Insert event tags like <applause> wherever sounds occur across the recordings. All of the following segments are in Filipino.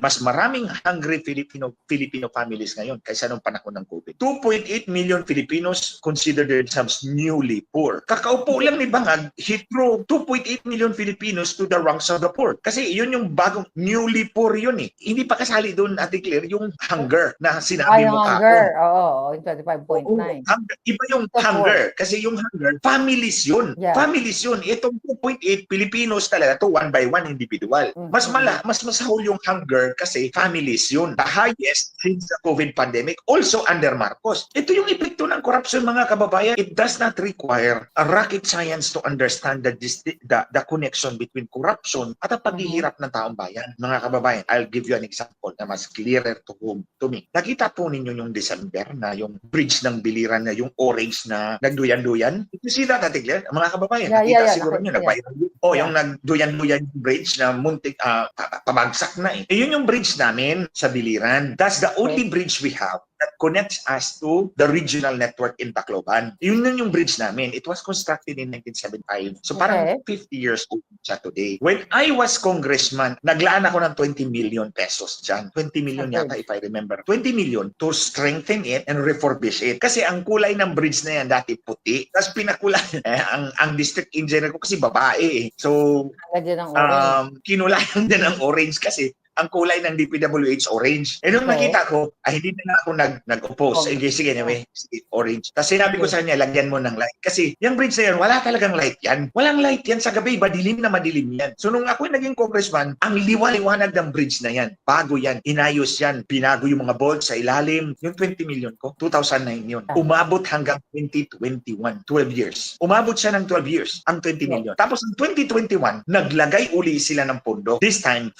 mas maraming hungry Filipino Filipino families ngayon kaysa nung panahon ng COVID. 2.8 million Filipinos consider themselves newly poor. Kakaupo lang ni Bangag, he threw 2.8 million Filipinos to the ranks of the poor. Kasi yun yung bagong newly poor yun eh. Hindi pa kasali doon, Ate Claire, yung hunger na sinabi Ay, mo hunger. kahapon. Oo, oh, Oo, 25.9. hunger. Iba yung po. hunger. Kasi yung hunger, families yun. Yeah. Families yun. Itong 2.8 Filipinos talaga to one by one individual. Mhm. Mas mala, mas masahol yung hunger kasi families yun. The highest since the COVID pandemic. Also under Marcos. Ito yung epekto ng corruption mga kababayan. It does not require a rocket science to understand the, the, the connection between corruption at ang paghihirap ng taong bayan. Mga kababayan, I'll give you an example na mas clearer to home to me. Nakita po ninyo yung December na yung bridge ng biliran na yung orange na nagduyan-duyan. Ito sila Ate Claire, mga kababayan. Yeah, nakita yeah, yeah. siguro nyo, Yeah. yun. Oh, Yeah. yung nagduyan-duyan yung bridge na muntik, pa- pabagsak na eh. eh. Yun yung bridge namin sa biliran. That's the only bridge we have that connects us to the regional network in Tacloban. Yun yun yung bridge namin. It was constructed in 1975. So parang 50 years old siya today. When I was congressman, naglaan ako ng 20 million pesos dyan. 20 million Okay. yata if I remember. 20 million to strengthen it and refurbish it. Kasi ang kulay ng bridge na yan dati puti. Tapos pinakulay. <laughs> Eh, ang, ang district engineer ko kasi babae eh. So ang um, kinulayan din ng orange kasi ang kulay ng DPWH orange. Eh nung Okay. nakita ko, ay hindi na ako nag, nag-oppose. Okay. Eh, sige, anyway, sige, orange. Tapos sinabi ko sa kanya, lagyan mo ng light. Kasi yung bridge na yan, wala talagang light yan. Walang light yan sa gabi, madilim na madilim yan. So nung ako naging congressman, ang liwa-liwanag ng bridge na yan. Bago yan, inayos yan, pinago yung mga bolts sa ilalim. Yung 20 million ko, 2009 yun. Ah. Umabot hanggang 2021, 12 years. Umabot siya ng 12 years, ang 20 million. Tapos ng 2021, naglagay uli sila ng pondo. This time,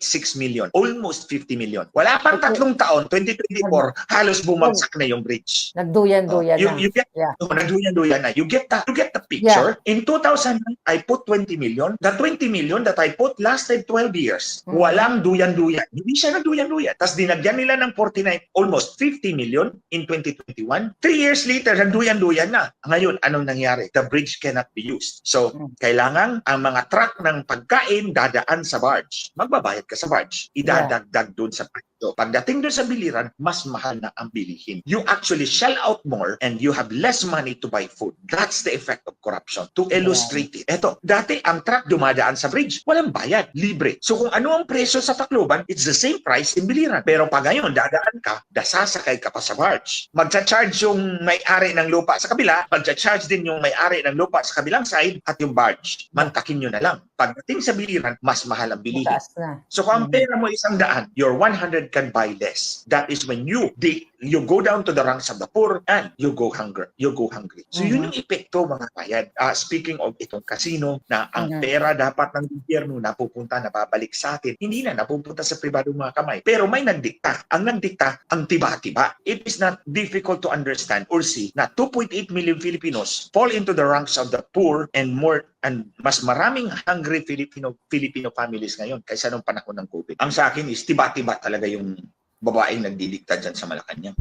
49.6 million. Almost 50 million. Wala pang tatlong taon, 2024, halos bumagsak na yung bridge. Nagduyan-duyan you, na. you get Yeah. oh, nagduyan-duyan na. You get the, you get the picture. In 2009, I put 20 million. The 20 million that I put lasted 12 years. Mhm. Walang duyan-duyan. Hindi siya nagduyan-duyan. Tapos dinagyan nila ng 49, almost 50 million in 2021. Three years later, nagduyan-duyan na. Ngayon, anong nangyari? The bridge cannot be used. So, Mhm. kailangan ang mga truck ng pagkain dadaan sa barge. Magbabayad ka sa barge. Idadagdag doon sa presyo. Pagdating doon sa biliran, mas mahal na ang bilihin. You actually shell out more and you have less money to buy food. That's the effect of corruption. To illustrate it. Eto, dati ang truck dumadaan sa bridge, walang bayad, libre. So kung ano ang presyo sa Tacloban, it's the same price in biliran. Pero pag ngayon, dadaan ka, dasasakay ka pa sa barge. Magcha-charge yung may-ari ng lupa sa kabila, magcha-charge din yung may-ari ng lupa sa kabilang side at yung barge. Mantakin nyo na lang. Pagdating sa biliran, mas mahal ang bilihin. So kung ang Mhm. pera mo isang daan, your 100 can buy less. That is when you the, you go down to the ranks of the poor and you go hunger. You go hungry. So yun Mhm. yung epekto mga bayan. Ah, speaking of itong casino na ang Mhm. pera dapat ng gobyerno napupunta nababalik sa atin. Hindi na napupunta sa pribadong mga kamay. Pero may nagdikta. Ang nagdikta ang tiba-tiba. It is not difficult to understand or see na 2.8 million Filipinos fall into the ranks of the poor and more and mas maraming hungry Filipino Filipino families ngayon kaysa nung panahon ng COVID. Ang sa akin is tiba-tiba talaga yung babaeng nagdidikta dyan sa Malacanang.